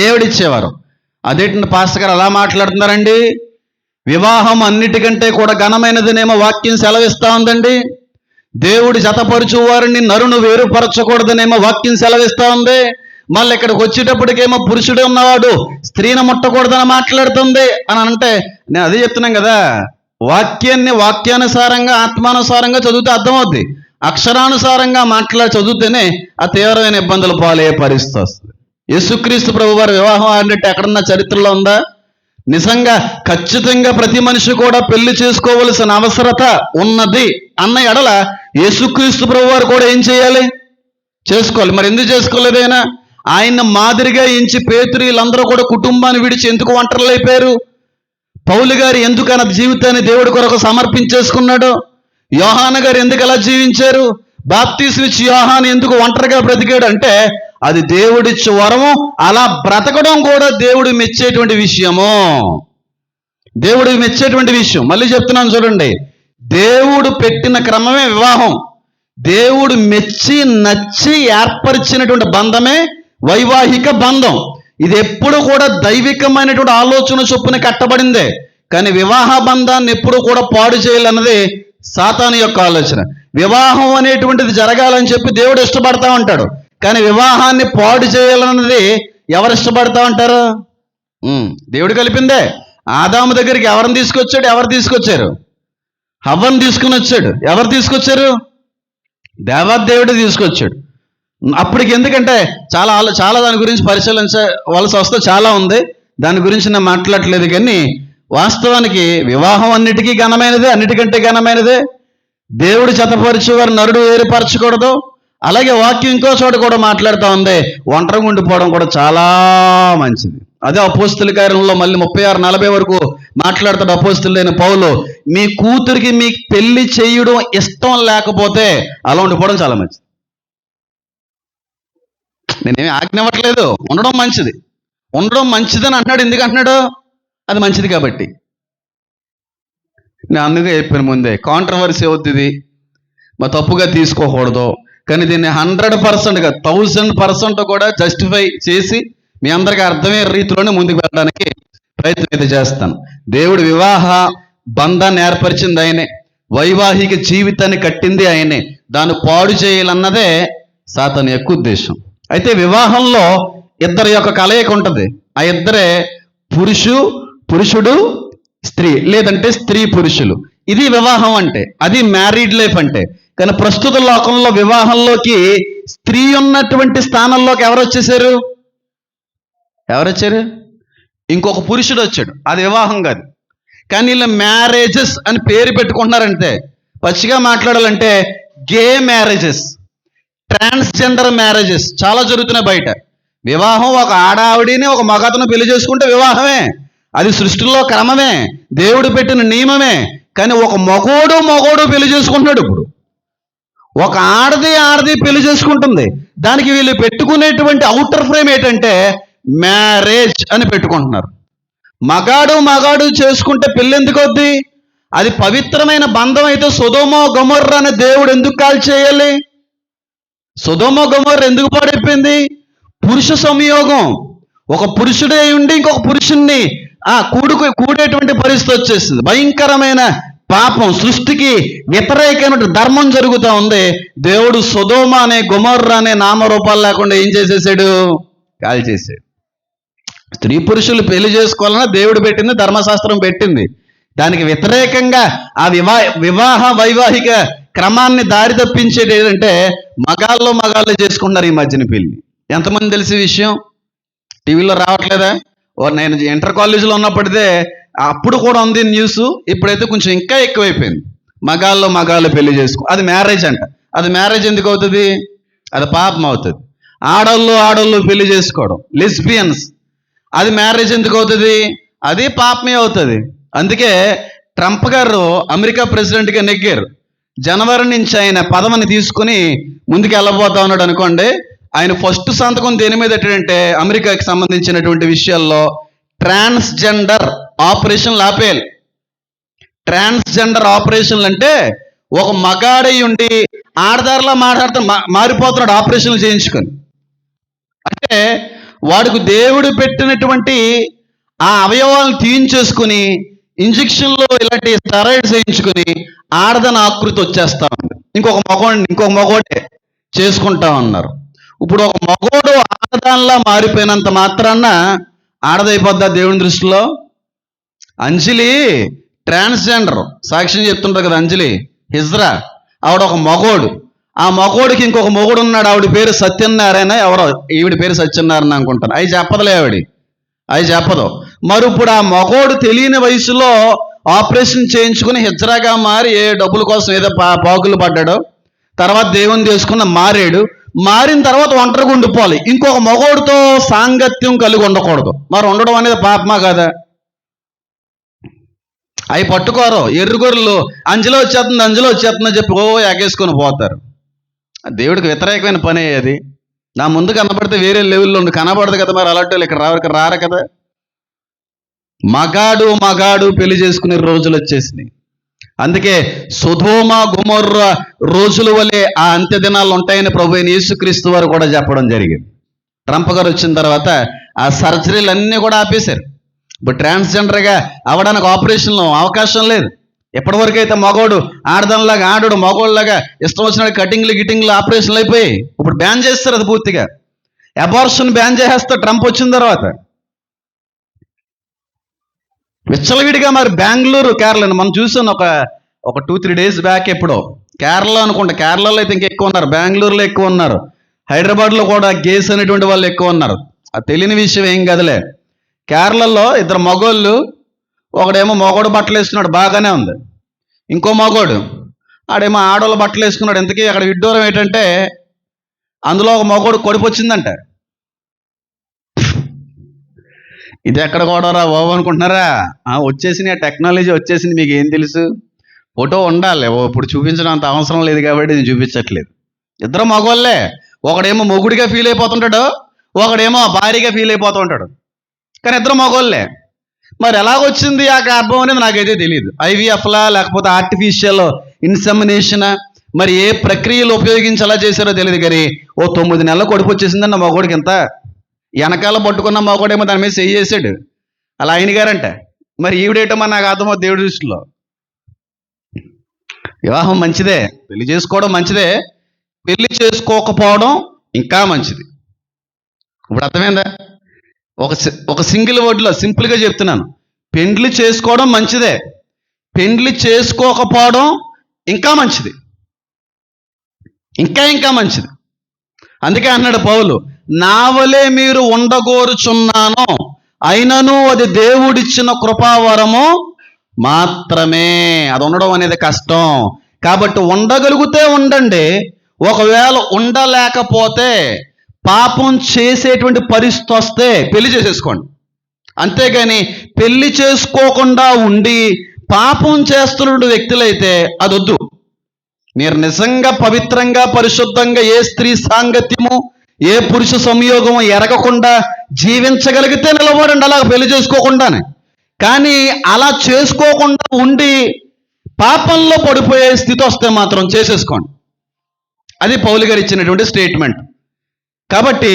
దేవుడిచ్చేవారు. అదేంటంటే పాస్టర్ గారు అలా మాట్లాడుతున్నారండి? వివాహం అన్నిటికంటే కూడా ఘనమైనదినేమో వాక్యం సెలవిస్తా ఉందండి. దేవుడు జతపరుచు వారిని నరును వేరుపరచకూడదనేమో వాక్యం సెలవిస్తా ఉంది. మళ్ళీ ఇక్కడికి వచ్చేటప్పటికేమో పురుషుడు ఉన్నవాడు స్త్రీని ముట్టకూడదని మాట్లాడుతుంది అని అంటే నేను అదే చెప్తున్నాను కదా వాక్యాన్ని వాక్యానుసారంగా ఆత్మానుసారంగా చదివితే అర్థమవుద్ది. అక్షరానుసారంగా మాట్లాడి చదివితేనే ఆ తీవ్రమైన ఇబ్బందులు పాలయ్యే పరిస్థితి వస్తుంది. యేసుక్రీస్తు ప్రభు వారి వివాహం ఆడినట్టు ఎక్కడన్నా చరిత్రలో ఉందా? నిజంగా ఖచ్చితంగా ప్రతి మనిషి కూడా పెళ్ళి చేసుకోవలసిన అవసరత ఉన్నది అన్న ఎడల యేసుక్రీస్తు ప్రభు వారు కూడా ఏం చేయాలి? చేసుకోవాలి. మరి ఎందుకు చేసుకోలేదు ఆయన? ఆయన మాదిరిగా ఎంచి పేతురు వీళ్ళందరూ కూడా కుటుంబాన్ని విడిచి ఎందుకు ఒంటరిలు అయిపోయారు? పౌలు గారు ఎందుకు అన్న జీవితాన్ని దేవుడి కొరకు సమర్పించేసుకున్నాడు? యోహాన గారు ఎందుకు అలా జీవించారు? బాప్తీసు యోహాన్ ఎందుకు ఒంటరిగా బ్రతికాడు? అంటే అది దేవుడిచ్చి వరము అలా బ్రతకడం కూడా దేవుడు మెచ్చేటువంటి విషయము. దేవుడు మెచ్చేటువంటి విషయం. మళ్ళీ చెప్తున్నాను చూడండి. దేవుడు పెట్టిన క్రమమే వివాహం. దేవుడు మెచ్చి నచ్చి ఏర్పరిచినటువంటి బంధమే వైవాహిక బంధం. ఇది ఎప్పుడు కూడా దైవికమైనటువంటి ఆలోచన చొప్పున కట్టబడిందే. కానీ వివాహ బంధాన్ని ఎప్పుడు కూడా పాడు చేయాలన్నది సాతాను యొక్క ఆలోచన. వివాహం అనేటువంటిది జరగాలని చెప్పి దేవుడు ఇష్టపడతా ఉంటాడు. కానీ వివాహాన్ని పాడు చేయాలన్నది ఎవరు ఇష్టపడతా ఉంటారు? దేవుడు కలిపిందే. ఆదాము దగ్గరికి ఎవరిని తీసుకొచ్చాడు? ఎవరు తీసుకొచ్చారు? హవ్వను తీసుకుని వచ్చాడు. ఎవరు తీసుకొచ్చారు? దేవాదేవుడు తీసుకొచ్చాడు. అప్పటికి ఎందుకంటే చాలా చాలా దాని గురించి పరిశీలించవలసి వస్తే చాలా ఉంది. దాని గురించి నేను మాట్లాడట్లేదు కానీ వాస్తవానికి వివాహం అన్నిటికీ ఘనమైనదే అన్నిటికంటే ఘనమైనదే. దేవుడు జతపరిచి నరుడు ఏర్పరచకూడదు అలాగే వాక్యం ఇంకో చోట కూడా మాట్లాడుతూ ఉంది. ఒంటరిగా ఉండిపోవడం కూడా చాలా మంచిది. అదే అపోస్తుల కార్యంలో మళ్ళీ ముప్పై ఆరు నలభై వరకు మాట్లాడతాడు అపోస్తులైన పౌలు. మీ కూతురికి మీ పెళ్ళి చేయడం ఇష్టం లేకపోతే అలా ఉండిపోవడం చాలా మంచిది. నేనేమి ఆజ్ఞ ఇవ్వట్లేదు ఉండడం మంచిది. ఉండడం మంచిదని అంటున్నాడు. ఎందుకు అంటున్నాడు? అది మంచిది కాబట్టి. నేను అందుకే చెప్పాను ముందే. కాంట్రవర్సీ అవుతుంది మా తప్పుగా తీసుకోకూడదు. కానీ దీన్ని హండ్రెడ్ పర్సెంట్గా థౌజండ్ పర్సెంట్ కూడా జస్టిఫై చేసి మీ అందరికీ అర్థమయ్యే రీతిలోనే ముందుకు వెళ్ళడానికి ప్రయత్నం అయితే చేస్తాను. దేవుడు వివాహ బంధాన్ని ఏర్పరిచింది ఆయనే వైవాహిక జీవితాన్ని కట్టింది ఆయనే దాన్ని పాడు చేయాలన్నదే సాతని యొక్క ఉద్దేశం. అయితే వివాహంలో ఇద్దరి యొక్క కలయిక ఉంటుంది. ఆ ఇద్దరే పురుషు పురుషుడు స్త్రీ లేదంటే స్త్రీ పురుషులు. ఇది వివాహం అంటే అది మ్యారీడ్ లైఫ్ అంటే. కానీ ప్రస్తుత లోకంలో వివాహంలోకి స్త్రీ ఉన్నటువంటి స్థానంలోకి ఎవరు వచ్చేసారు ఎవరు వచ్చారు? ఇంకొక పురుషుడు వచ్చాడు. అది వివాహం కాదు. కానీ వీళ్ళు మ్యారేజెస్ అని పేరు పెట్టుకుంటున్నారంటే పచ్చిగా మాట్లాడాలంటే గే మ్యారేజెస్ ట్రాన్స్జెండర్ మ్యారేజెస్ చాలా జరుగుతున్నాయి బయట. వివాహం ఒక ఆడావిడిని ఒక మగతను పెళ్ళి చేసుకుంటే వివాహమే. అది సృష్టిలో క్రమమే. దేవుడు పెట్టిన నియమమే. కానీ ఒక మగోడు మగోడు పెళ్ళి చేసుకుంటున్నాడు ఇప్పుడు. ఒక ఆడది ఆడది పెళ్ళి చేసుకుంటుంది. దానికి వీళ్ళు పెట్టుకునేటువంటి అవుటర్ ఫ్రేమ్ ఏంటంటే మ్యారేజ్ అని పెట్టుకుంటున్నారు. మగాడు మగాడు చేసుకుంటే పెళ్ళి ఎందుకు వద్ది అది పవిత్రమైన బంధం అయితే సుధోమో గమొర్ర అనే దేవుడు ఎందుకు కాల్ చేయాలి? సుధోమో గమొర్ర ఎందుకు పాడైపోయింది? పురుష సంయోగం. ఒక పురుషుడే ఉండి ఇంకొక పురుషుణ్ణి ఆ కూడుకు కూడేటువంటి పరిస్థితి వచ్చేసింది. భయంకరమైన పాపం సృష్టికి వ్యతిరేకమైన ధర్మం జరుగుతూ ఉంది. దేవుడు సుధోమ అనే గుమర్ర అనే నామరూపాలు లేకుండా ఏం చేసేసాడు? కాల్ చేసాడు. స్త్రీ పురుషులు పెళ్ళి చేసుకోవాలన్నా దేవుడు పెట్టింది ధర్మశాస్త్రం పెట్టింది. దానికి వ్యతిరేకంగా ఆ వివా వివాహ వైవాహిక క్రమాన్ని దారి తప్పించేది ఏంటంటే మగాళ్ళు మగాళ్ళు చేసుకుంటున్నారు ఈ మధ్యన పెళ్ళి. ఎంతమంది తెలిసి విషయం? టీవీలో రావట్లేదా? ఓ నేను ఇంటర్ కాలేజీలో ఉన్నప్పటిదే అప్పుడు కూడా ఉంది న్యూస్ ఇప్పుడైతే కొంచెం ఇంకా ఎక్కువైపోయింది. మగాళ్ళు మగాళ్ళు పెళ్ళి చేసుకో అది మ్యారేజ్ అంట. అది మ్యారేజ్ ఎందుకు అవుతుంది? అది పాపం అవుతుంది. ఆడోళ్ళు ఆడోళ్ళు పెళ్ళి చేసుకోవడం. లెస్బియన్స్ అది మ్యారేజ్ ఎందుకు అవుతుంది? అది పాపమే అవుతుంది. అందుకే ట్రంప్ గారు అమెరికా ప్రెసిడెంట్గా నెగ్గారు. జనవరి నుంచి ఆయన పదవిని తీసుకుని ముందుకు వెళ్ళబోతా ఉన్నాడు అనుకోండి ఆయన ఫస్ట్ సంతకం దేని మీద పెట్టాడంటే అమెరికాకి సంబంధించినటువంటి విషయాల్లో ట్రాన్స్జెండర్ ఆపరేషన్లు ఆపేయాలి ట్రాన్స్జెండర్ ఆపరేషన్లు అంటే ఒక మగాడై ఉండి ఆడదారిలా మాట్లాడుతూ మా- మారిపోతున్నాడు ఆపరేషన్లు చేయించుకొని. అంటే వాడికి దేవుడు పెట్టినటువంటి ఆ అవయవాలను తీయించేసుకుని ఇంజక్షన్లో ఇలాంటి స్టెరాయిడ్స్ వేయించుకుని ఆడదని ఆకృతి వచ్చేస్తా ఉంది. ఇంకొక మగోడిని ఇంకొక మగోడే చేసుకుంటా ఉన్నారు. ఇప్పుడు ఒక మగోడు ఆడదానిలా మారిపోయినంత మాత్రాన ఆడదైపోద్దా దేవుని దృష్టిలో? అంజలి ట్రాన్స్జెండర్ సాక్ష్యం చెప్తుంటారు కదా అంజలి హిజ్రా. ఆవిడ ఒక మగోడు. ఆ మగోడికి ఇంకొక మొగుడు ఉన్నాడు. ఆవిడ పేరు సత్యనారాయణ ఎవరో ఈవిడ పేరు సత్యనారాయణ అనుకుంటాను. అవి చెప్పదులే ఆవిడ. అవి చెప్పదు. మరి ఇప్పుడు ఆ మగోడు తెలియని వయసులో ఆపరేషన్ చేయించుకుని హిజ్రాగా మారి ఏ డబ్బుల కోసం ఏదో పా పాకులు పడ్డాడు తర్వాత దేవుని చేసుకున్న మారాడు. మారిన తర్వాత ఒంటరిగా ఉండిపోవాలి. ఇంకొక మగోడితో సాంగత్యం కలిగి ఉండకూడదు. మరి ఉండడం అనేది పాపమా కదా? అవి పట్టుకోరు. ఎర్రగొర్రెలు అంజలో వచ్చేస్తుంది అంజలో వచ్చేస్తుందని చెప్పి ఓ ఎగేసుకొని పోతారు. దేవుడికి వ్యతిరేకమైన పని అది. నా ముందు కనబడితే వేరే లెవెల్లో ఉండి కనబడదు కదా మరి అలాంటి ఇక్కడ రారు ఇక్కడ రారు కదా. మగాడు మగాడు పెళ్ళి చేసుకునే రోజులు వచ్చేసినాయి. అందుకే సుధోమ గుమర్ర రోజుల వలె ఆ అంత్య దినాలు ఉంటాయని ప్రభు అయిన యేసుక్రీస్తు వారు కూడా చెప్పడం జరిగింది. ట్రంప్ గారు వచ్చిన తర్వాత ఆ సర్జరీలు అన్నీ కూడా ఆపేశారు. ఇప్పుడు ట్రాన్స్జెండర్గా అవడానికి ఆపరేషన్లో అవకాశం లేదు. ఎప్పటివరకు అయితే మగోడు ఆడదానిలాగా ఆడడు మగోళ్ళలాగా ఇష్టం వచ్చిన కటింగ్లు గిటింగ్లు ఆపరేషన్లు అయిపోయి ఇప్పుడు బ్యాన్ చేస్తారు అది పూర్తిగా. అబార్షన్ బ్యాన్ చేసేస్తారు ట్రంప్ వచ్చిన తర్వాత. విచ్చలవిడిగా మరి బెంగళూరు కేరళ మనం చూసాను ఒక ఒక టూ త్రీ డేస్ బ్యాక్ ఎప్పుడో. కేరళ అనుకుంటా కేరళలో అయితే ఇంకెక్కువ ఉన్నారు బెంగళూరులో ఎక్కువ ఉన్నారు. హైదరాబాద్లో కూడా గేస్ అనేటువంటి వాళ్ళు ఎక్కువ ఉన్నారు. అది తెలియని విషయం ఏం కదలే. కేరళలో ఇద్దరు మగోళ్ళు ఒకడేమో మగోడు బట్టలు వేసుకున్నాడు బాగానే ఉంది. ఇంకో మగోడు ఆడేమో ఆడవాళ్ళ బట్టలు వేసుకున్నాడు ఇంతకీ అక్కడ విడ్డూరం ఏంటంటే అందులో ఒక మగోడు కొడుపు వచ్చిందంట ఇది ఎక్కడ కూడా బాబు అనుకుంటున్నారా? ఆ, వచ్చేసింది ఆ టెక్నాలజీ వచ్చేసింది మీకు ఏం తెలుసు? ఫోటో ఉండాలి ఓ ఇప్పుడు చూపించడం అంత అవసరం లేదు కాబట్టి నేను చూపించట్లేదు. ఇద్దరు మగవాళ్ళే ఒకడేమో మొగుడిగా ఫీల్ అయిపోతుంటాడు ఒకడేమో భారీగా ఫీల్ అయిపోతూ ఉంటాడు. కానీ ఇద్దరు మగవాళ్ళే మరి ఎలాగొచ్చింది ఆ గర్భం అనేది నాకైతే తెలియదు ఐవీఎఫ్లా లేకపోతే ఆర్టిఫిషియల్ ఇన్సెమినేషన్ మరి ఏ ప్రక్రియలు ఉపయోగించి ఎలా చేశారో తెలియదు కానీ ఓ తొమ్మిది నెలల కొడుకు వచ్చేసిందన్న మగోడికి ఇంత వెనకాల పట్టుకున్న మగోడేమో దాని మీద చెయ్యి చేసాడు అలా ఆయన గారంట. మరి ఈవిడేటో ఈవిడేటమో నాకు అర్థమో దేవుడి దృష్టిలో. వివాహం మంచిదే. పెళ్ళి చేసుకోవడం మంచిదే. పెళ్ళి చేసుకోకపోవడం ఇంకా మంచిది. ఇప్పుడు అర్థమైందా? ఒక సి- ఒక సింగిల్ వర్డ్లో సింపుల్గా చెప్తున్నాను. పెండ్లి చేసుకోవడం మంచిదే. పెండ్లి చేసుకోకపోవడం ఇంకా మంచిది. ఇంకా ఇంకా మంచిది. అందుకే అన్నాడు పౌలు నా వలే మీరు ఉండగోరుచున్నాను. అయినను అది దేవుడిచ్చిన కృపావరము మాత్రమే. అది ఉండడం అనేది కష్టం. కాబట్టి ఉండగలిగితే ఉండండి. ఒకవేళ ఉండలేకపోతే పాపం చేసేటువంటి పరిస్థితి వస్తే పెళ్ళి చేసేసుకోండి. అంతేగాని పెళ్ళి చేసుకోకుండా ఉండి పాపం చేస్తున్న వ్యక్తులైతే అదొద్దు. మీరు నిజంగా పవిత్రంగా పరిశుద్ధంగా ఏ స్త్రీ సాంగత్యము ఏ పురుష సంయోగము ఎరగకుండా జీవించగలిగితే నిలబడండి అలా పెళ్ళి చేసుకోకుండానే. కానీ అలా చేసుకోకుండా ఉండి పాపంలో పడిపోయే స్థితి వస్తే మాత్రం చేసేసుకోండి. అది పౌలు గారు ఇచ్చినటువంటి స్టేట్మెంట్. కాబట్టి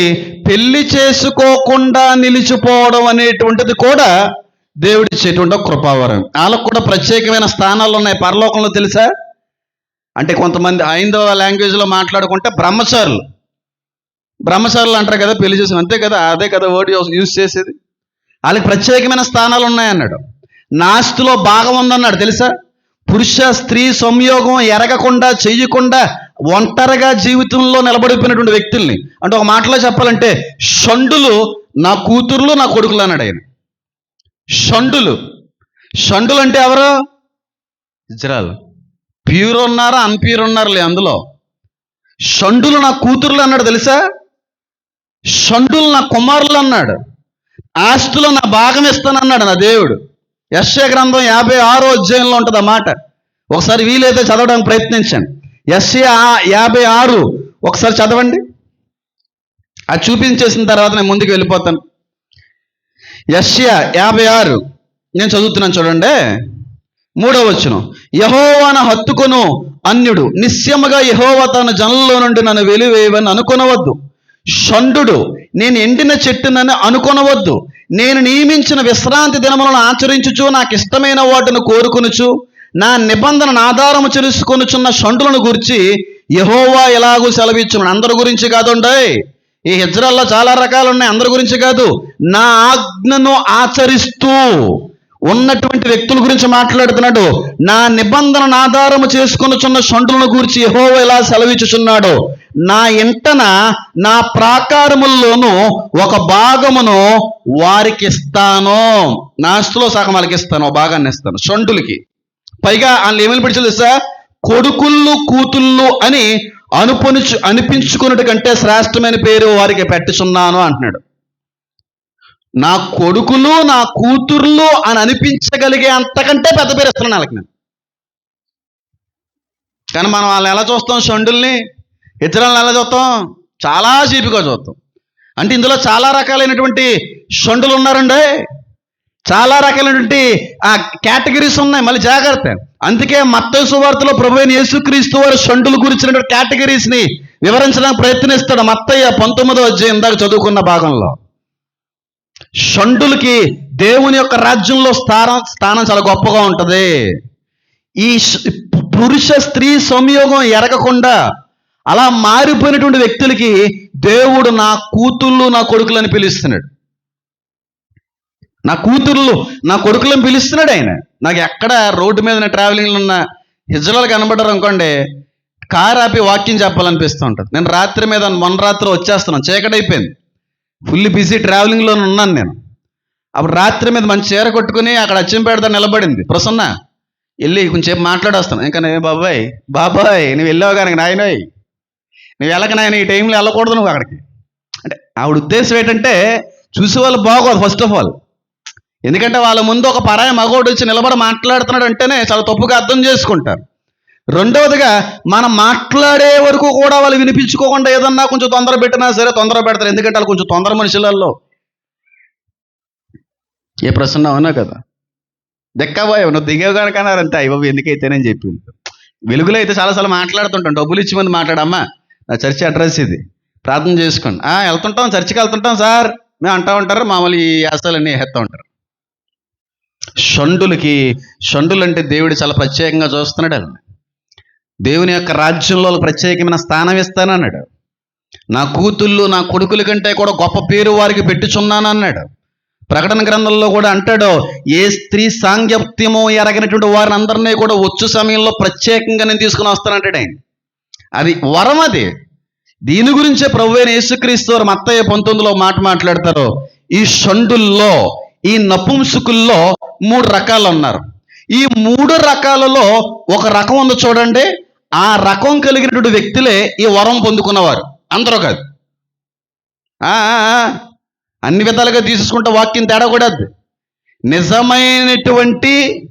పెళ్ళి చేసుకోకుండా నిలిచిపోవడం అనేటువంటిది కూడా దేవుడిచ్చేటువంటి ఒక కృపావరం. వాళ్ళకు కూడా ప్రత్యేకమైన స్థానాలు ఉన్నాయి. పరలోకంలో తెలుసా? అంటే కొంతమంది ఐదవ లాంగ్వేజ్లో మాట్లాడుకుంటే బ్రహ్మచారులు. బ్రహ్మచారులు అంటారు కదా పెళ్ళి చేసిన అంతే కదా అదే కదా వర్డ్ యూజ్ చేసేది. వాళ్ళకి ప్రత్యేకమైన స్థానాలు ఉన్నాయన్నాడు. నాస్తిలో భాగం ఉందన్నాడు తెలుసా? పురుష స్త్రీ సంయోగం ఎరగకుండా చేయకుండా ఒంటరిగా జీవితంలో నిలబడిపోయినటువంటి వ్యక్తుల్ని. అంటే ఒక మాటలో చెప్పాలంటే షండులు నా కూతుర్లు నా కొడుకులు అన్నాడు ఆయన. షండులు. షండులు అంటే ఎవరు? ఇజ్రాయల్. ప్యూర్ ఉన్నారా అన్ప్యూర్ ఉన్నారులే అందులో. షండులు నా కూతుర్లు అన్నాడు తెలుసా? షండులు నా కుమారులు అన్నాడు. ఆస్తులు నా భాగం ఇస్తానన్నాడు నా దేవుడు. యశ్య గ్రంథం యాభై ఆరో అధ్యాయంలో ఉంటుంది ఆ మాట ఒకసారి వీలైతే చదవడానికి ప్రయత్నించండి. ఎస్ఏ యాభై ఆరు. ఒకసారి చదవండి. అది చూపించేసిన తర్వాత నేను ముందుకు వెళ్ళిపోతాను. యశ్య యాభై ఆరు. నేను చదువుతున్నాను చూడండి. మూడవ వచ్చును యహోవాన హత్తుకొను అన్యుడు. నిశ్చయముగా యహోవ తన జనంలో నుండి నన్ను వెలివేయవని అనుకొనవద్దు. షండు నేను ఎండిన చెట్టునని అనుకొనవద్దు. నేను నియమించిన విశ్రాంతి దినములను ఆచరించుచు నాకు ఇష్టమైన వాటిని కోరుకునుచు నా నిబంధనను ఆధారము తెలుసుకొనుచున్న షండులను గురించి యహోవా ఎలాగూ సెలవిచ్చును. అందరి గురించి కాదుండే. ఈ హిజ్రాల్లో చాలా రకాలు ఉన్నాయి అందరి గురించి కాదు. నా ఆజ్ఞను ఆచరిస్తూ ఉన్నటువంటి వ్యక్తుల గురించి మాట్లాడుతున్నాడు. నా నిబంధనను ఆధారము చేసుకొనుచున్న షండులను గురించి యెహోవా ఎలా సెలవిచ్చుచున్నాడు. నా ఇంటన నా ప్రాకారముల్లోనూ ఒక భాగమును వారికి ఇస్తాను నా ఆస్తిలో సగం వాళ్ళకి ఇస్తాను భాగాన్ని ఇస్తాను. షండులకి పైగా వాళ్ళు ఏమని పిలిచారు తెలుసా? కొడుకుళ్ళు కూతుళ్ళు అని అనుపొనిచు అనిపించుకున్నట్టు కంటే శ్రేష్టమైన పేరు వారికి పెట్టుచున్నాను అంటున్నాడు. నా కొడుకులు నా కూతుర్లు అని అనిపించగలిగే అంతకంటే పెద్ద పేరు ఇస్తున్నాను వాళ్ళకి నేను. కానీ మనం వాళ్ళని ఎలా చూస్తాం? షండుల్ని ఇతరులను ఎలా చూస్తాం? చాలా చీపిగా చూస్తాం. అంటే ఇందులో చాలా రకాలైనటువంటి షండులు ఉన్నారండి. చాలా రకాలైనటువంటి ఆ కేటగిరీస్ ఉన్నాయి. మళ్ళీ జాగ్రత్త. అందుకే మత్త సువార్తలో ప్రభు అయిన యేసుక్రీస్తు వారి షంటులు గురించిన కేటగిరీస్ని వివరించడానికి ప్రయత్నిస్తాడు మత్తయ్య పంతొమ్మిదో అధ్యాయం ఇందాక చదువుకున్న భాగంలో. షంటులకి దేవుని యొక్క రాజ్యంలో స్థానం స్థానం చాలా గొప్పగా ఉంటది. ఈ పురుష స్త్రీ సంయోగం ఎరగకుండా అలా మారిపోయినటువంటి వ్యక్తులకి దేవుడు నా కూతుళ్ళు నా కొడుకులని పిలుస్తున్నాడు. నా కూతుర్లు నా కొడుకులను పిలుస్తున్నాడు ఆయన. నాకు ఎక్కడ రోడ్డు మీద ట్రావెలింగ్లో ఉన్న హిజ్రాలు కనబడ్డారు అనుకోండి కార్ ఆపి వాక్యం చెప్పాలనిపిస్తూ ఉంటుంది. నేను రాత్రి మీద మొన్న రాత్రి వచ్చేస్తున్నాను చీకటి అయిపోయింది. ఫుల్ బిజీ ట్రావెలింగ్లో ఉన్నాను నేను. అప్పుడు రాత్రి మీద మంచి చీర కొట్టుకుని అక్కడ అచ్చంపేట నిలబడింది. ప్రసన్న వెళ్ళి కొంచెం మాట్లాడేస్తాను ఇంకా నేను బాబాయ్ బాబాయ్ నువ్వు వెళ్ళావు కానీ నాయనోయ్ నువ్వు వెళ్ళక నాయన ఈ టైంలో వెళ్ళకూడదు నువ్వు అక్కడికి. అంటే ఆవిడ ఉద్దేశం ఏంటంటే చూసేవాళ్ళు బాగోదు ఫస్ట్ ఆఫ్ ఆల్ ఎందుకంటే వాళ్ళ ముందు ఒక పరాయి మగోడు వచ్చి నిలబడి మాట్లాడుతున్నాడు అంటేనే చాలా తప్పుగా అర్థం చేసుకుంటారు. రెండవదిగా మనం మాట్లాడే వరకు కూడా వాళ్ళు వినిపించుకోకుండా ఏదన్నా కొంచెం తొందర పెట్టినా సరే తొందర పెడతారు. ఎందుకంటే వాళ్ళు కొంచెం తొందర మనుషులలో ఏ ప్రశ్న అవునా కదా. దెక్కబోయే నువ్వు దిగేవు కనుక అన్నారంటే. అయ్య ఎందుకైతేనని చెప్పి. వెలుగులో అయితే చాలాసార్లు మాట్లాడుతుంటాం. డబ్బులు ఇచ్చి మంది మాట్లాడమ్మా. నా చర్చి అడ్రస్ ఇది. ప్రార్థన చేసుకోండి. "ఆ, వెళ్తుంటాం. చర్చికి వెళ్తుంటాం సార్. మేము అంటా ఉంటారు. మామూలు ఈ అన్నీ వేస్తూ ఉంటారు. షండులకి షండులు అంటే దేవుడు చాలా ప్రత్యేకంగా చూస్తున్నాడు వాళ్ళని. దేవుని యొక్క రాజ్యంలో ప్రత్యేకమైన స్థానం ఇస్తానన్నాడు నా కూతుళ్ళు నా కొడుకుల కంటే కూడా గొప్ప పేరు వారికి పెట్టుచున్నాను అన్నాడు. ప్రకటన గ్రంథంలో కూడా అంటాడు ఏ స్త్రీ సాంగత్యమో ఎరగినటువంటి వారిని అందరినీ కూడా వచ్చు సమయంలో ప్రత్యేకంగా నేను తీసుకుని వస్తానంటాడు ఆయన. అది వరం అది. దీని గురించే ప్రభు అయిన యేసుక్రీస్తు వారు మత్తయ్య పంతొమ్మిదిలో మాట మాట్లాడతారు. ఈ షండుల్లో ఈ నపుంసుకుల్లో మూడు రకాలు ఉన్నారు ఈ మూడు రకాలలో ఒక రకం ఉంది చూడండి. ఆ రకం కలిగినటువంటి వ్యక్తులే ఈ వరం పొందుకున్నవారు. అందరూ కాదు. అన్ని విధాలుగా తీసుకుంటే వాక్యం తేడా కూడా నిజమైనటువంటి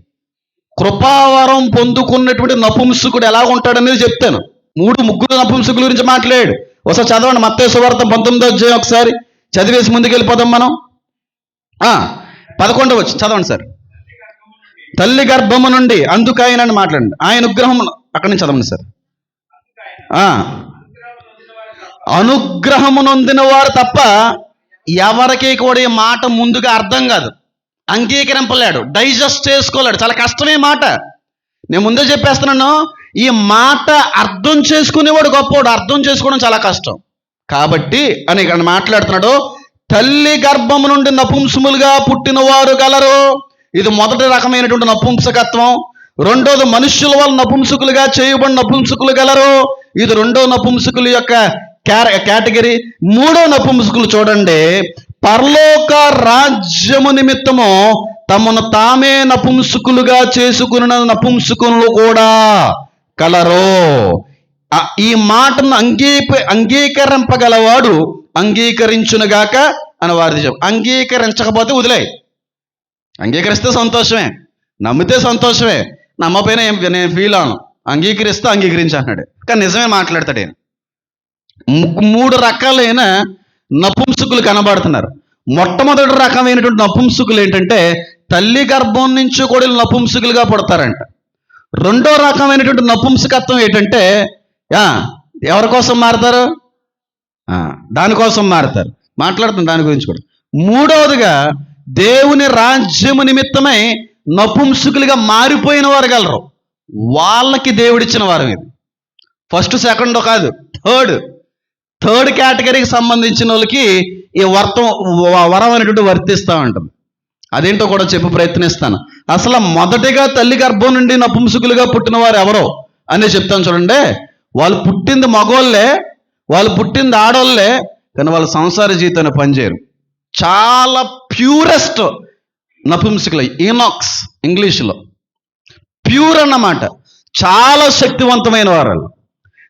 కృపావరం పొందుకున్నటువంటి నపుంసకుడు ఎలా ఉంటాడనేది చెప్తాను. మూడు ముగ్గురు నపుంసకుల గురించి మాట్లాడాడు. ఒకసారి చదవండి. మత్తయి సువార్త పంతొమ్మిదో అధ్యాయం ఒకసారి. చదివేసి ముందుకు వెళ్ళిపోదాం మనం. ఆ, పదకొండవ వచ్చి చదవండి సార్. తల్లి గర్భము నుండి అందుకు ఆయన అని మాట్లాడండి. ఆయన అనుగ్రహం అక్కడి నుంచి చదవండి సార్. ఆ, అనుగ్రహము నొందిన వారు తప్ప ఎవరికి కూడా ఈ మాట ముందుగా అర్థం కాదు. అంగీకరింపలేడు. డైజెస్ట్ చేసుకోలేడు. చాలా కష్టమే మాట. నేను ముందే చెప్పేస్తున్నాను ఈ మాట అర్థం చేసుకునేవాడు గొప్పవాడు అర్థం చేసుకోవడం చాలా కష్టం. కాబట్టి అని ఇక్కడ మాట్లాడుతున్నాడు తల్లి గర్భము నుండి నపుంసుములుగా పుట్టిన వారు గలరు. ఇది మొదటి రకమైనటువంటి నపుంసకత్వం. రెండోది మనుష్యుల వల్ల నపుంసకులుగా చేయబడిన నపుంసకులు గలరు. ఇది రెండో నపుంసకుల యొక్క కేటగిరీ. మూడో నపుంసకులు చూడండి. పరలోక రాజ్యము నిమిత్తము తమను తామే నపుంసకులుగా చేసుకున్న నపుంసకులు కూడా కలరు. ఈ మాటను అంగీప అంగీకరింపగలవాడు అంగీకరించునుగాక అని వారిది అంగీకరించకపోతే వదిలేయి. అంగీకరిస్తే సంతోషమే. నమ్మితే సంతోషమే. నమ్మపోయినా ఏం నేను ఫీల్ అవను అంగీకరిస్తే అంగీకరించి అంటున్నాడు కానీ నిజమే మాట్లాడతాడు ఈయన. ము- మూడు రకాలైన నపుంసుకులు కనబడుతున్నారు. మొట్టమొదటి రకమైనటువంటి నపుంసుకులు ఏంటంటే తల్లి గర్భం నుంచి కూడా నపుంసుకులుగా పుడతారంట. రెండో రకమైనటువంటి నపుంసకత్వం ఏంటంటే ఎవరి కోసం మారుతారు? దానికోసం మారుతారు. మాట్లాడుతాం దాని గురించి కూడా. మూడవదిగా దేవుని రాజ్యము నిమిత్తమై నపుంసుకులుగా మారిపోయిన వారు గలరు. వాళ్ళకి దేవుడిచ్చిన వారం ఇది. ఫస్ట్ సెకండ్ కాదు. థర్డ్ థర్డ్ కేటగిరీకి సంబంధించిన వాళ్ళకి ఈ వర్తం వరం అనేటువంటి వర్తిస్తూ ఉంటుంది. అదేంటో కూడా చెప్పి ప్రయత్నిస్తాను. అసలు మొదటిగా తల్లి గర్భం నుండి నపుంసుకులుగా పుట్టిన వారు ఎవరో అని చెప్తాను చూడండి. వాళ్ళు పుట్టింది మగోళ్ళే వాళ్ళు పుట్టింది ఆడోళ్ళే కానీ వాళ్ళ సంసార జీవితాన్ని పనిచేయరు. చాలా ప్యూరెస్ట్ నపుంసకులు ఈనాక్స్ ఇంగ్లీష్లో. ప్యూర్ అన్నమాట. చాలా శక్తివంతమైన వారు వాళ్ళు.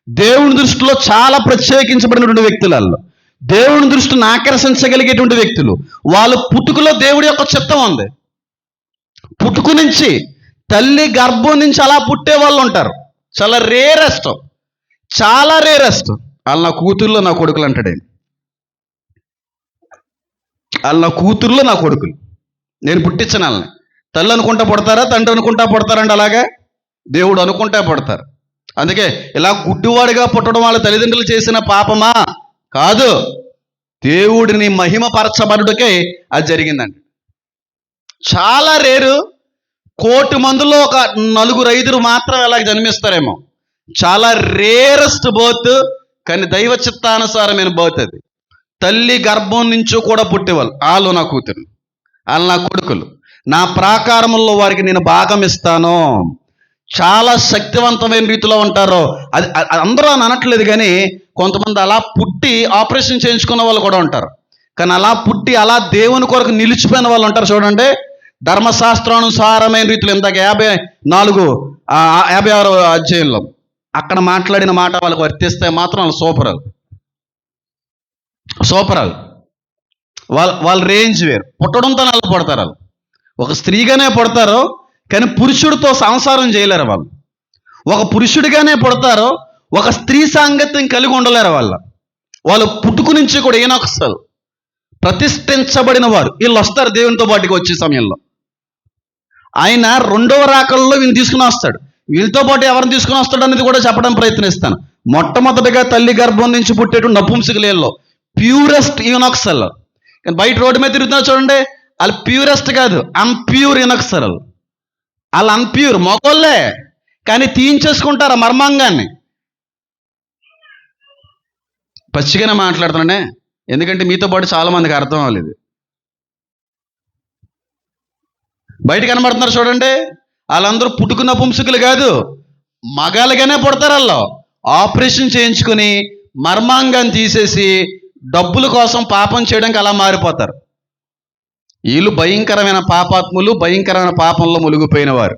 దేవుని దృష్టిలో చాలా ప్రత్యేకించబడినటువంటి వ్యక్తులు వాళ్ళు దేవుని దృష్టిని ఆకర్షించగలిగేటువంటి వ్యక్తులు. వాళ్ళ పుట్టుకలో దేవుడి యొక్క చిత్తం ఉంది. పుట్టుకు నుంచి తల్లి గర్భం నుంచి అలా పుట్టే వాళ్ళు ఉంటారు. చాలా రేరెస్ట్ చాలా రేరెస్ట్ వాళ్ళు నా కూతుర్లో నా కొడుకులు అంటాడు వాళ్ళు నా కూతుర్లో నా కొడుకులు. నేను పుట్టించిన వాళ్ళని తల్లి అనుకుంటా పుడతారా తండ్రి అనుకుంటా పుడతారండి అలాగే? దేవుడు అనుకుంటా పుడతారు. అందుకే ఇలా గుడ్డివాడిగా పుట్టడం వాళ్ళ తల్లిదండ్రులు చేసిన పాపమా? కాదు. దేవుడిని మహిమపరచబడుటకే అది జరిగిందండి. చాలా రేరు కోటి మందిలో ఒక నలుగురు ఐదురు మాత్రం అలా జన్మిస్తారేమో. చాలా రేరెస్ట్ బోత్ కానీ దైవ చిత్తానుసారమైన బోత్ అది. తల్లి గర్భం నుంచి కూడా పుట్టేవాళ్ళు. వాళ్ళు నా కూతురు వాళ్ళు నా కొడుకులు. నా ప్రాకారముల్లో వారికి నేను భాగం ఇస్తాను. చాలా శక్తివంతమైన రీతిలో ఉంటారు. అది అందరూ అని అనట్లేదు కానీ కొంతమంది అలా పుట్టి ఆపరేషన్ చేయించుకున్న వాళ్ళు కూడా ఉంటారు. కానీ అలా పుట్టి అలా దేవుని కొరకు నిలిచిపోయిన వాళ్ళు ఉంటారు చూడండి. ధర్మశాస్త్రానుసారమైన రీతిలో ఇందాక యాభై నాలుగు యాభై ఆరో అధ్యాయంలో అక్కడ మాట్లాడిన మాట వాళ్ళకి వర్తిస్తే మాత్రం వాళ్ళు సూపర్ సూపర్ వాళ్ళు వాళ్ళ వాళ్ళ రేంజ్ వేరు. పుట్టడంతో వాళ్ళు పడతారు వాళ్ళు. ఒక స్త్రీగానే పుడతారు కానీ పురుషుడితో సంసారం చేయలేరు వాళ్ళు. ఒక పురుషుడిగానే పుడతారు ఒక స్త్రీ సాంగత్యం కలిగి ఉండలేరు వాళ్ళ. వాళ్ళు పుట్టుకు నుంచి కూడా ఏనొకసారి ప్రతిష్ఠించబడిన వారు. వీళ్ళు వస్తారు దేవునితో పాటుకి వచ్చే సమయంలో. ఆయన రెండవ రాకల్లో వీళ్ళు తీసుకుని వస్తాడు. వీళ్ళతో పాటు ఎవరిని తీసుకుని వస్తాడు అనేది కూడా చెప్పడం ప్రయత్నిస్తాను. మొట్టమొదటిగా తల్లి గర్భం నుంచి పుట్టేటువంటి నపుంసకులేల్లో ప్యూరెస్ట్ యూనొక్సల్ కానీ బయట రోడ్డు మీద తిరుగుతున్నా చూడండి వాళ్ళు ప్యూరెస్ట్ కాదు అన్ప్యూర్ యూనొక్సల్ వాళ్ళు అన్ప్యూర్ మొగోళ్ళే. కానీ తీయించేసుకుంటారు ఆ మర్మాంగాన్ని? పచ్చిగానే మాట్లాడుతున్నానే. ఎందుకంటే మీతో పాటు చాలా మందికి అర్థం అవ్వలేదు. బయట కనబడుతున్నారు చూడండి వాళ్ళందరూ పుట్టుకున్న పుంసుకులు కాదు మగాలుగానే పుడతారు వాళ్ళు. ఆపరేషన్ చేయించుకుని మర్మాంగాన్ని తీసేసి డబ్బుల కోసం పాపం చేయడానికి అలా మారిపోతారు. వీళ్ళు భయంకరమైన పాపాత్ములు భయంకరమైన పాపంలో మునిగిపోయిన వారు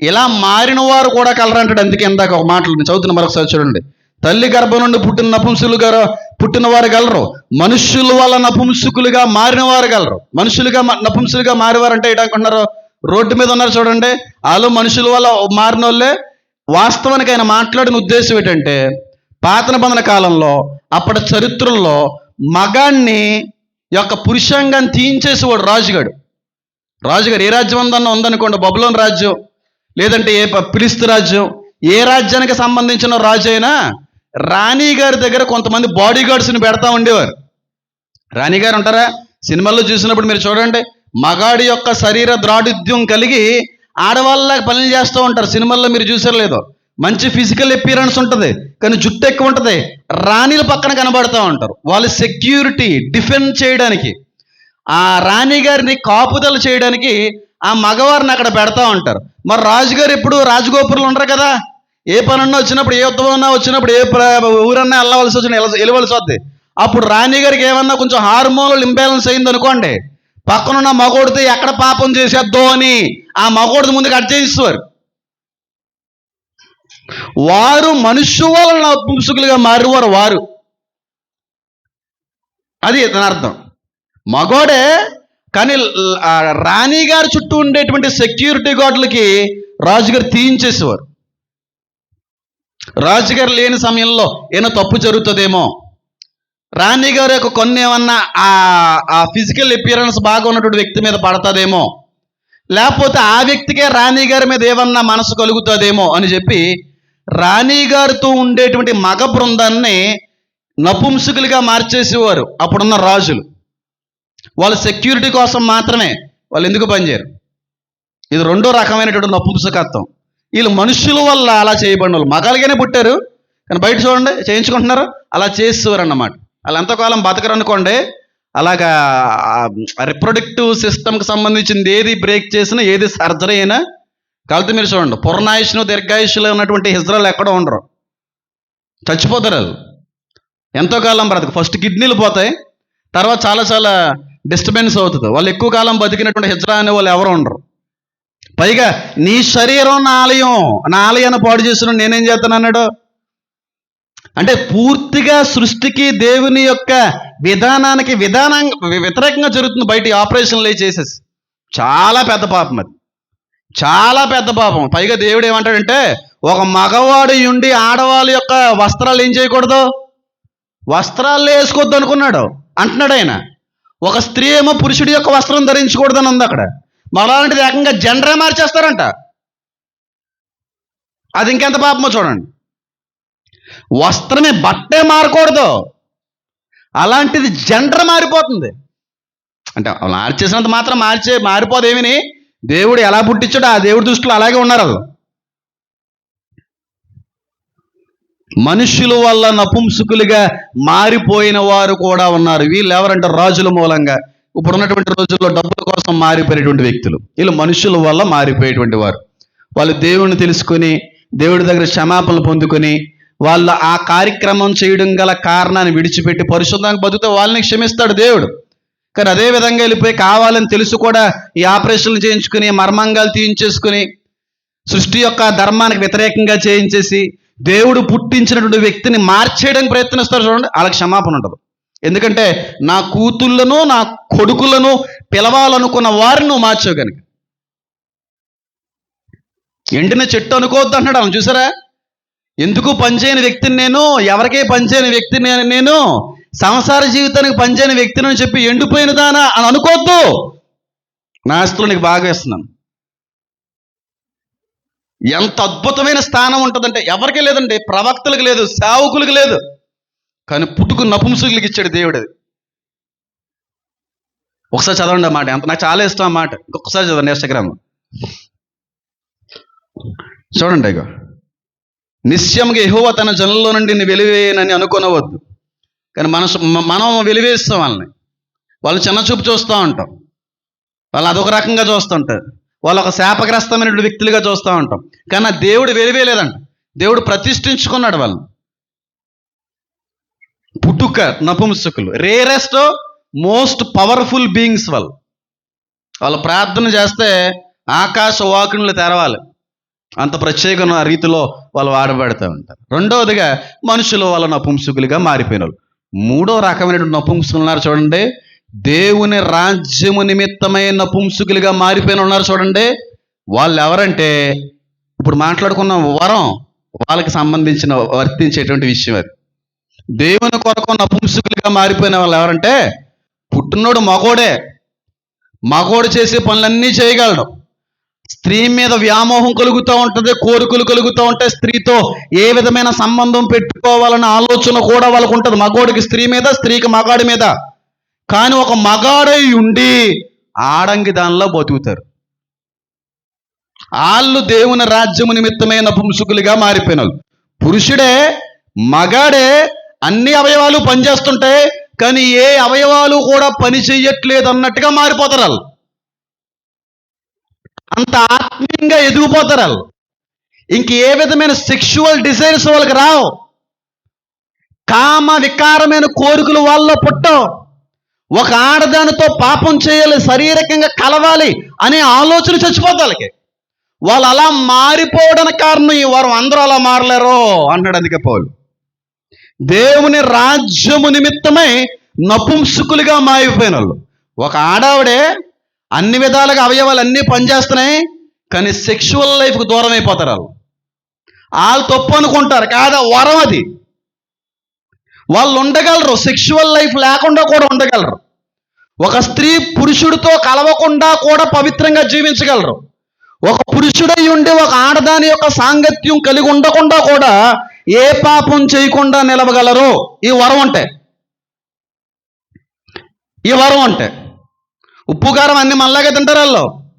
ఇలా మారిన వారు కూడా కలరంటాడు. అందుకే ఇందాక ఒక మాటలు చదువుతున్న మరొకసారి చూడండి. తల్లి గర్భం నుండి పుట్టిన నపుంసులు గారు పుట్టిన వారు గలరు. మనుష్యుల వల్ల నపుంసుకులుగా మారిన వారు గలరు. మనుషులుగా నపుంసులుగా మారేవారు అంటే రోడ్డు మీద ఉన్నారు చూడండి. వాళ్ళు మనుషుల వల్ల మారిన వాళ్ళే వాస్తవానికి ఆయన మాట్లాడిన ఉద్దేశం ఏంటంటే పాత నిబంధన కాలంలో అప్పటి చరిత్రల్లో మగాన్ని యొక్క పురుషాంగాన్ని తీయించేసేవాడు రాజుగాడు. రాజుగారు ఏ రాజ్యం ఉందన్న ఉందనుకోండి బబులోని రాజ్యం లేదంటే ఏ ప- రాజ్యం ఏ రాజ్యానికి సంబంధించిన రాజు అయినా రాణి గారి దగ్గర కొంతమంది బాడీ గార్డ్స్ని పెడతా ఉండేవారు. రాణి గారు ఉంటారా? సినిమాల్లో చూసినప్పుడు మీరు చూడండి మగాడి యొక్క శరీర ద్రాఢిత్యం కలిగి ఆడవాళ్ళ పనులు చేస్తూ ఉంటారు. సినిమాల్లో మీరు చూసారు లేదో. మంచి ఫిజికల్ అపియరెన్స్ ఉంటుంది కానీ జుట్టు ఎక్కువ ఉంటుంది. రాణిల పక్కన కనబడుతూ ఉంటారు. వాళ్ళు సెక్యూరిటీ డిఫెండ్ చేయడానికి ఆ రాణి గారిని కాపుదల చేయడానికి ఆ మగవారిని అక్కడ పెడతా ఉంటారు. మరి రాజుగారు ఎప్పుడు రాజగోపురులు ఉండరు కదా? ఏ పనన్నా వచ్చినప్పుడు ఏ ఉత్తమన్నా వచ్చినప్పుడు ఏ ఊరన్నా వెళ్ళవలసి వచ్చిన వెళ్ళవలసి వద్ది. అప్పుడు రాణి గారికి ఏమన్నా కొంచెం హార్మోన్లు ఇంబ్యాలెన్స్ అయింది అనుకోండి పక్కనున్న మగోడితే ఎక్కడ పాపం చేసేద్దో అని ఆ మగోడిది ముందు కట్ చేయిస్తారు వారు మనుష్యు వలన పుంసుకులుగా మారినవారు వారు. అది దాని అర్థం మగోడే కానీ రాణి గారి చుట్టూ ఉండేటువంటి సెక్యూరిటీ గార్డులకి రాజుగారు తీయించేసేవారు రాజుగారు లేని సమయంలో ఏమైనా తప్పు జరుగుతుందేమో? రాణి గారి యొక్క కొన్ని ఏమన్నా ఆ ఆ ఫిజికల్ అపియరెన్స్ బాగా ఉన్నటువంటి వ్యక్తి మీద పడతాదేమో? లేకపోతే ఆ వ్యక్తికే రాణి గారి మీద ఏమన్నా మనసు కలుగుతుందేమో అని చెప్పి రాణి గారితో ఉండేటువంటి మగ బృందాన్ని నపుంసకులుగా మార్చేసేవారు. అప్పుడున్న రాజులు. వాళ్ళ సెక్యూరిటీ కోసం మాత్రమే వాళ్ళు ఎందుకు పనిచేయరు? ఇది రెండో రకమైనటువంటి నపుంసకత్వం. వీళ్ళు మనుషుల వల్ల అలా చేయబడిన వాళ్ళు. మగాలుగానే పుట్టారు. కానీ బయట చూడండి చేయించుకుంటున్నారు? అలా చేసేవారు అన్నమాట వాళ్ళు ఎంతకాలం బతకరు అనుకోండి అలాగా రిప్రొడక్టివ్ సిస్టమ్కి సంబంధించింది ఏది బ్రేక్ చేసినా ఏది సర్జరీ అయినా కలిసి మీరు చూడండి పుర్ణాయుష్ను దీర్ఘాయుషులు ఉన్నటువంటి హిజ్రాలు ఎక్కడో ఉండరు. చచ్చిపోతారు వాళ్ళు. ఎంతో కాలం బ్రతక. ఫస్ట్ కిడ్నీలు పోతాయి తర్వాత చాలా చాలా డిస్టర్బెన్స్ అవుతుంది. వాళ్ళు ఎక్కువ కాలం బతికినటువంటి హిజ్రా అనే వాళ్ళు ఎవరు ఉండరు. పైగా నీ శరీరం నా ఆలయం. నా ఆలయాన్ని పాడు చేసిన నేనేం చేస్తాను అన్నాడు? అంటే పూర్తిగా సృష్టికి దేవుని యొక్క విధానానికి విధానం వ్యతిరేకంగా జరుగుతుంది బయట ఆపరేషన్లు చేసేసి. చాలా పెద్ద పాపం అది. చాలా పెద్ద పాపం. పైగా దేవుడు ఏమంటాడంటే ఒక మగవాడు ఉండి ఆడవాళ్ళ యొక్క వస్త్రాలు ఏం చేయకూడదు? వస్త్రాలు వేసుకోవద్దు అనుకున్నాడు. అంటున్నాడు ఆయన. ఒక స్త్రీ ఏమో పురుషుడి యొక్క వస్త్రం ధరించకూడదని ఉంది అక్కడ. మరలాంటిది ఏకంగా జెండరే మార్చేస్తారంట. అది ఇంకెంత పాపమో చూడండి. వస్త్రమే బట్టే మారకూడదు. అలాంటిది జెండర్ మారిపోతుంది. అంటే మార్చేసినంత మాత్రం మార్చే మారిపోదేమిని దేవుడు ఎలా పుట్టించాడో ఆ దేవుడి దృష్టిలో అలాగే ఉన్నారు వాళ్ళు మనుషుల వల్ల నపుంసుకులుగా మారిపోయిన వారు కూడా ఉన్నారు. వీళ్ళు ఎవరంటే రాజుల మూలంగా. ఇప్పుడు ఉన్నటువంటి రోజుల్లో డబ్బుల కోసం మారిపోయేటువంటి వ్యక్తులు. వీళ్ళు మనుషుల వల్ల మారిపోయేటువంటి వారు. వాళ్ళు దేవుణ్ణి తెలుసుకొని దేవుడి దగ్గర క్షమాపణలు పొందుకొని వాళ్ళ ఆ కార్యక్రమం చేయడం గల కారణాన్ని విడిచిపెట్టి పరిశుద్ధంగా బతుకుతే వాళ్ళని క్షమిస్తాడు దేవుడు. కానీ అదే విధంగా వెళ్ళిపోయి కావాలని తెలుసు కూడా ఈ ఆపరేషన్లు చేయించుకుని మర్మంగాలు తీయించేసుకుని సృష్టి యొక్క ధర్మానికి వ్యతిరేకంగా చేయించేసి దేవుడు పుట్టించినటువంటి వ్యక్తిని మార్చేయడానికి ప్రయత్నిస్తారు చూడండి వాళ్ళకి క్షమాపణ ఉండదు. ఎందుకంటే నా కూతుళ్ళను నా కొడుకులను పిలవాలనుకున్న వారిని నువ్వు మార్చావు కనుక. ఎండిన చెట్టు అనుకోవద్దు అన్నాడు అవును చూసారా? ఎందుకు పనిచేయని వ్యక్తిని నేను ఎవరికే పనిచేయని వ్యక్తిని నేను సంసార జీవితానికి పనిచేయని వ్యక్తిని అని చెప్పి ఎండిపోయిన దానా అని అనుకోవద్దు. నా ఆస్తులు నీకు బాగా ఇస్తున్నాను ఎంత అద్భుతమైన స్థానం ఉంటుందంటే ఎవరికి లేదండి ప్రవక్తలకు లేదు సేవకులకు లేదు. కానీ పుట్టుకు నపుంసుకులకి ఇచ్చాడు దేవుడు అది. ఒకసారి చదవండి ఆ మాట ఎంత నాకు చాలా ఇష్టం ఆ మాట. ఇంకొకసారి చదవండి ఇన్స్టాగ్రామ్. చూడండి ఇక నిశ్చయంగా ఎహోవ తన జనంలో నుండి నీ వెలివేయనని అనుకోనవద్దు. కానీ మనసు మనం వెలివేస్తాం వాళ్ళని. వాళ్ళు చిన్న చూపు చూస్తూ ఉంటాం. వాళ్ళు అదొక రకంగా చూస్తుంటారు వాళ్ళు ఒక శాపగ్రస్తమైనటువంటి వ్యక్తులుగా చూస్తూ ఉంటాం. కానీ ఆ దేవుడు వెలివేయలేదంట. దేవుడు ప్రతిష్ఠించుకున్నాడు వాళ్ళని. పుట్టుక నపుంసకులు. రేరెస్ట్ మోస్ట్ పవర్ఫుల్ బీయింగ్స్ వాళ్ళు. వాళ్ళు ప్రార్థన చేస్తే ఆకాశ వాకునులు తెరవాలి. అంత ప్రత్యేక రీతిలో వాళ్ళు వాడబడుతూ ఉంటారు. రెండవదిగా మనుషులు వాళ్ళ నపుంసకులుగా మారిపోయిన వాళ్ళు. మూడో రకమైనటువంటి నపుంసకులు ఉన్నారు చూడండి. దేవుని రాజ్యము నిమిత్తమైన నపుంసకులుగా మారిపోయిన ఉన్నారు చూడండి. వాళ్ళు ఎవరంటే ఇప్పుడు మాట్లాడుకున్న వరం వాళ్ళకి సంబంధించిన వర్తించేటువంటి విషయం అది. దేవుని కొరకు నపుంసకులుగా మారిపోయిన వాళ్ళు ఎవరంటే పుట్టినోడు మగోడే. మగోడు చేసే పనులన్నీ చేయగలడు. స్త్రీ మీద వ్యామోహం కలుగుతూ ఉంటుంది కోరికలు కలుగుతూ ఉంటాయి స్త్రీతో ఏ విధమైన సంబంధం పెట్టుకోవాలన్న ఆలోచన కూడా వాళ్ళకు ఉంటుంది. మగోడికి స్త్రీ మీద స్త్రీకి మగాడి మీద. కానీ ఒక మగాడై ఉండి ఆడంగి దానిలో బతుకుతారు. వాళ్ళు దేవుని రాజ్యము నిమిత్తమైన పుంసుకులుగా మారిపోయినారు. పురుషుడే మగాడే అన్ని అవయవాలు పనిచేస్తుంటాయి కానీ ఏ అవయవాలు కూడా పని చెయ్యట్లేదు అన్నట్టుగా మారిపోతారు వాళ్ళు. అంత ఆత్మీయంగా ఎదిగిపోతారు వాళ్ళు. ఇంక ఏ విధమైన సెక్షువల్ డిజైర్స్ వాళ్ళకి రావు. కామ వికారమైన కోరికలు వాళ్ళలో పుట్టవు. ఒక ఆడదానితో పాపం చేయాలి శారీరకంగా కలవాలి అనే ఆలోచన చచ్చిపోతారు వాళ్ళకి. వాళ్ళు అలా మారిపోవడానికి కారణం ఈ వారు అందరూ అలా మారలేరు అన్నాడు అందుకే పౌలు. దేవుని రాజ్యము నిమిత్తమై నపుంసుకులుగా మారిపోయిన వాళ్ళు ఒక ఆడావిడే అన్ని విధాలుగా అవయవాలు అన్నీ పనిచేస్తున్నాయి కానీ సెక్షువల్ లైఫ్కి దూరం అయిపోతారు వాళ్ళు. వాళ్ళు తప్పు అనుకుంటారు కాదా? వరం అది. వాళ్ళు ఉండగలరు సెక్షువల్ లైఫ్ లేకుండా కూడా ఉండగలరు. ఒక స్త్రీ పురుషుడితో కలవకుండా కూడా పవిత్రంగా జీవించగలరు. ఒక పురుషుడై ఉండి ఒక ఆడదాని యొక్క సాంగత్యం కలిగి ఉండకుండా కూడా ఏ పాపం చేయకుండా నిలవగలరు? ఈ వరం అంటే. ఈ వరం అంటే. ఉప్పు కారం అన్ని మనలాగే తింటారు వాళ్ళు.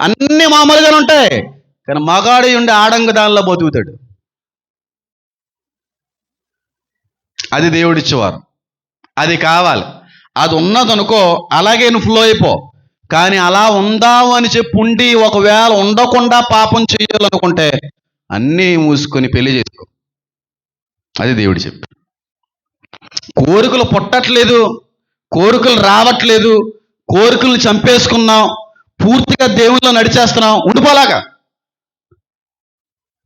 అన్ని మామూలుగానే ఉంటాయి. కానీ మగాడి ఉండి ఆడంగు దానిలో బతుకుతాడు. అది దేవుడిచ్చేవారు. అది కావాలి. అది ఉన్నదనుకో అలాగే నువ్వు ఫ్లో అయిపో. కానీ అలా ఉందావు అని చెప్పి ఉండి ఒకవేళ ఉండకుండా పాపం చేయాలనుకుంటే అన్నీ మూసుకొని పెళ్ళి చేసుకో. అది దేవుడు చెప్పి కోరికలు పుట్టట్లేదు. కోరికలు రావట్లేదు. కోరికలను చంపేసుకున్నాం పూర్తిగా దేవుళ్ళలో నడిచేస్తున్నాం ఉండిపోలాగా.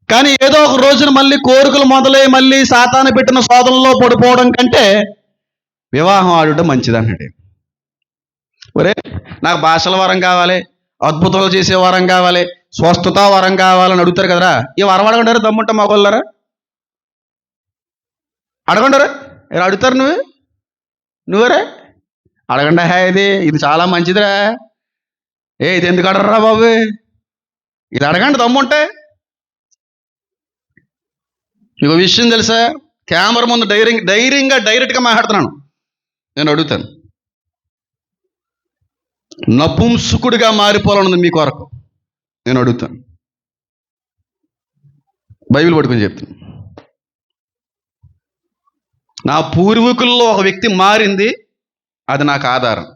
కానీ ఏదో ఒక రోజున మళ్ళీ కోరికలు మొదలై మళ్ళీ సాతాను పెట్టిన శోధనలో పడిపోవడం కంటే వివాహం ఆడటం మంచిది అన్నాడు ఒరే నాకు భాషల వరం కావాలి అద్భుతాలు చేసే వరం కావాలి స్వస్థత వరం కావాలని అడుగుతారు కదరా. ఈ వరం అడగండారా దమ్ముంటా మగోళ్ళరా అడగండారా? అడుగుతారు నువ్వు? నువ్వరే? అడగండి హే ఇది ఇది చాలా మంచిదిరా. ఏ ఇది ఎందుకు అడగరా బాబు? ఇది అడగండి దమ్ముంటే మీకు విషయం తెలుసా? కెమెరా ముందు డైరింగ్ డైరింగ్గా డైరెక్ట్గా మాట్లాడుతున్నాను. నేను అడుగుతాను. నపుంసుకుడిగా మారిపోవాలన్నది మీ కొరకు. నేను అడుగుతాను. బైబిల్ పట్టుకొని చెప్తాను. నా పూర్వీకుల్లో ఒక వ్యక్తి మారింది. అది నాకు ఆధారం.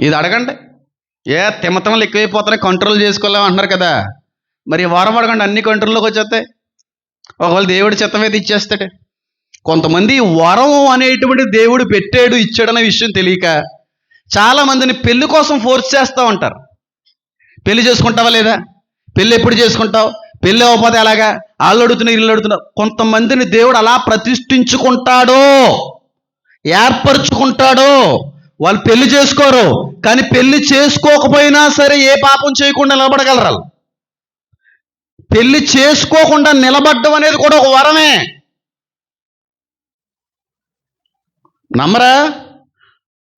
ఇది అడగండి. ఏ తిమ్మతమలు ఎక్కువైపోతున్నాయి కంట్రోల్ చేసుకోలేము అంటున్నారు కదా. మరి వారం అడగండి అన్ని కంట్రోల్లోకి వచ్చేస్తాయి. ఒకవేళ దేవుడి చిత్తం మీద ఇచ్చేస్తాడు? కొంతమంది వరం అనేటువంటి దేవుడు పెట్టాడు ఇచ్చాడనే విషయం తెలియక చాలామందిని పెళ్ళి కోసం ఫోర్స్ చేస్తూ ఉంటారు. పెళ్ళి చేసుకుంటావా లేదా? పెళ్ళి ఎప్పుడు చేసుకుంటావు? పెళ్ళి అవ్వకపోతే ఎలాగా? వాళ్ళు అడుగుతున్నారు ఇల్లు అడుగుతున్నారు కొంతమందిని దేవుడు అలా ప్రతిష్ఠించుకుంటాడో ఏర్పరచుకుంటాడో వాళ్ళు పెళ్ళి చేసుకోరు. కానీ పెళ్ళి చేసుకోకపోయినా సరే ఏ పాపం చేయకుండా నిలబడగలరు పెళ్ళి చేసుకోకుండా నిలబడ్డం అనేది కూడా ఒక వరమే. నమ్మరా?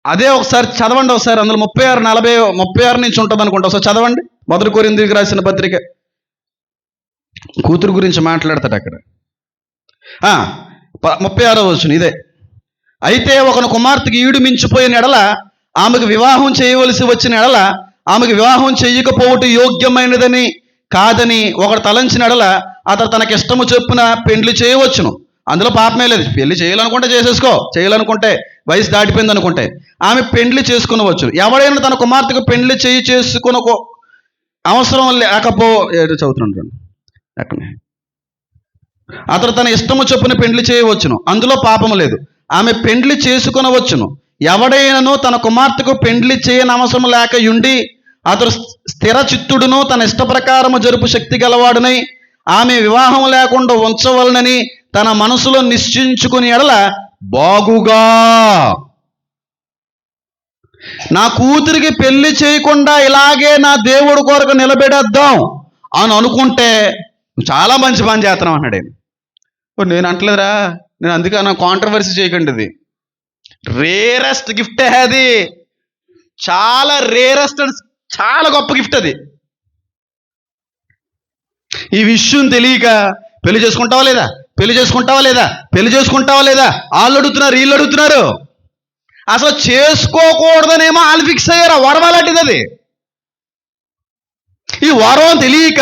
అదే ఒకసారి చదవండి ఒకసారి అందులో ముప్పై ఆరు నలభై ముప్పై ఆరు నుంచి ఉంటుంది అనుకుంటా ఒకసారి చదవండి. మొదటి కొరిందికి రాసిన పత్రిక. కూతురు గురించి మాట్లాడతాడు అక్కడ. ముప్పై ఆరో వచ్చిన ఇదే. అయితే ఒకను కుమార్తెకి ఈడు మించిపోయిన ఎడల ఆమెకు వివాహం చేయవలసి వచ్చిన ఎడల ఆమెకు వివాహం చేయకపోవటం యోగ్యమైనదని కాదని ఒకడు తలంచిన ఎడల అతను తనకి ఇష్టము చొప్పున పెండ్లి చేయవచ్చును. అందులో పాపమే లేదు. పెళ్ళి చేయాలనుకుంటే చేసేసుకో. చేయాలనుకుంటే వయసు దాటిపోయింది అనుకుంటే ఆమె పెండ్లి చేసుకునవచ్చు. ఎవడైనా తన కుమార్తెకు పెండ్లి చేయి చేసుకునకో అవసరం లేకపో చదువుతున్నాను అతడు తన ఇష్టము చొప్పున పెండ్లి చేయవచ్చును. అందులో పాపము లేదు. ఆమె పెండ్లి చేసుకునవచ్చును. ఎవడైనను తన కుమార్తెకు పెండ్లి చేయని అవసరం లేక ఉండి అతడు స్థిర చిత్తుడును తన ఇష్ట ప్రకారము జరుపు శక్తి గలవాడునై ఆమె వివాహం లేకుండా ఉంచవలనని తన మనసులో నిశ్చయించుకుని ఎడల బాగుగా! నా కూతురికి పెళ్ళి చేయకుండా ఇలాగే నా దేవుడు కొరకు నిలబెడేద్దాం అని అనుకుంటే చాలా మంచి పని చేస్తున్నావు అన్నాడు ఆయన. నేను అంటలేదురా. నేను అందుకే నా కాంట్రవర్సీ చేయకండి ఇది రేరెస్ట్ గిఫ్ట్ అది చాలా రేరెస్ట్ చాలా గొప్ప గిఫ్ట్ అది. ఈ విషయం తెలియక పెళ్ళి చేసుకుంటావా లేదా? పెళ్ళి చేసుకుంటావా లేదా? పెళ్ళి చేసుకుంటావా లేదా? వాళ్ళు అడుగుతున్నారు వీళ్ళు అడుగుతున్నారు. అసలు చేసుకోకూడదనేమో వాళ్ళు ఫిక్స్ అయ్యారు. వరం అలాంటిది అది. ఈ వరం తెలియక